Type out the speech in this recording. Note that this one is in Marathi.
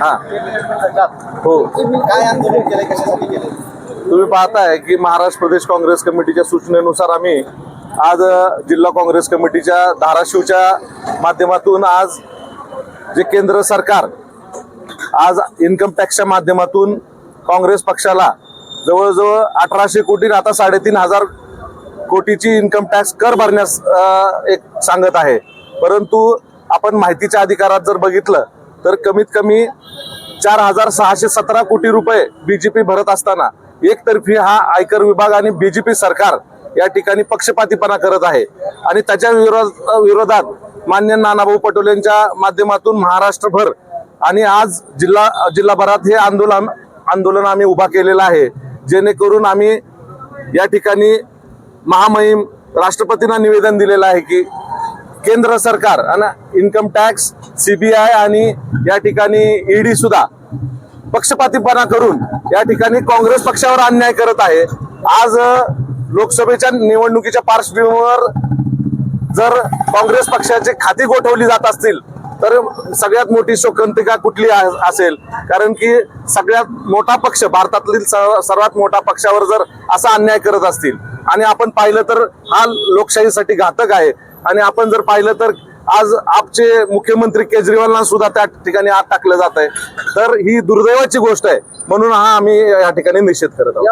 हा. हो. काय आंदोलन कशासाठी तुम्ही पाहताय की महाराष्ट्र प्रदेश काँग्रेस कमिटीच्या सूचनेनुसार आम्ही आज जिल्हा काँग्रेस कमिटीच्या धाराशिवच्या माध्यमातून आज जे केंद्र सरकार आज इन्कम टॅक्सच्या माध्यमातून काँग्रेस पक्षाला जवळजवळ अठराशे कोटी आता साडेतीन हजार कोटीची इन्कम टॅक्स कर भरण्यास एक सांगत आहे. परंतु आपण माहितीच्या अधिकारात जर बघितलं तर कमीत कमी चार हजार सहाशे सतरा कोटी रुपये बीजेपी भरत असताना एकतर्फी हा आयकर विभाग आणि बीजेपी सरकार या ठिकाणी पक्षपातीपणा करत आहे. आणि त्याच्या विरोध विरोधात मान्य नानाभाऊ पटोलेंच्या माध्यमातून महाराष्ट्रभर आणि आज जिल्हा जिल्हाभरात हे आंदोलन आंदोलन आम्ही उभा केलेलं आहे. जेणेकरून आम्ही या ठिकाणी महामहिम राष्ट्रपतींना निवेदन दिलेलं आहे की केंद्र सरकार आणि इन्कम टॅक्स सीबीआय आणि या ठिकाणी ईडी सुद्धा पक्षपातीपणा करून या ठिकाणी काँग्रेस पक्षावर अन्याय करत आहे. आज लोकसभेच्या निवडणुकीच्या पार्श्वभूमीवर जर काँग्रेस पक्षाची खाती गोठवली जात असतील तर सगळ्यात मोठी शोकांतिका कुठली असेल? कारण की सगळ्यात मोठा पक्ष भारतातील स- सर्वात मोठा पक्षावर जर असा अन्याय करत असतील आणि आपण पाहिलं तर हा लोकशाहीसाठी घातक आहे. आणि आपण जर पाहिलं तर आज आपचे मुख्यमंत्री केजरीवालना सुद्धा त्या ठिकाणी आत टाकलं जात आहे तर ही दुर्दैवाची गोष्ट आहे. म्हणून हा आम्ही या ठिकाणी निषेध करत आहोत.